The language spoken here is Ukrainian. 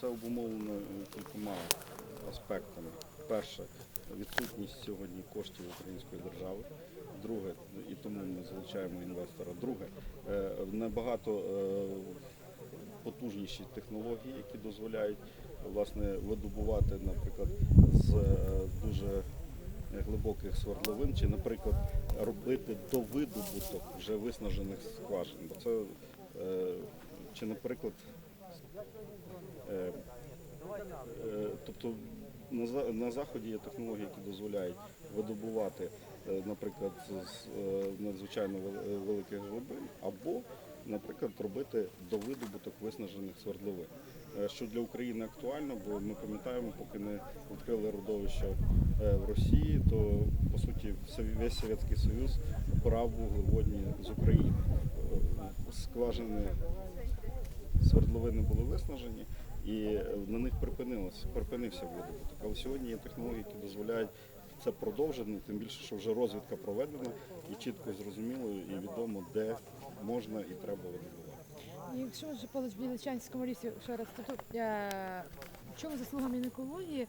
це обумовлено е, кількома аспектами. Перше, відсутність сьогодні коштів української держави. Друге, і тому ми залучаємо інвестора. Друге, е, набагато е, потужніші технології, які дозволяють власне видобувати, наприклад, з дуже глибоких свердловин, чи, наприклад, робити довидобуток вже виснажених скважин. Бо це чи, наприклад, тобто на, заході є технології, які дозволяють видобувати, е, наприклад, з е, надзвичайно е, великих глибин, або, наприклад, робити довидобуток виснажених свердловин. Е, Що для України актуально, бо ми пам'ятаємо, поки не відкрили родовища е, в Росії, то по суті весь Совєтський Союз брав вуглеводні з України. Е, Скважини свердловини були виснажені і е, на них припинилося, припинився видобуток. Але сьогодні є технології, які дозволяють це продовжити, тим більше, що вже розвідка проведена і чітко зрозуміло і відомо, де можна і треба видобувати. Якщо вже по Біличанському лісі ще раз то тут е, чому заслуга Мінекології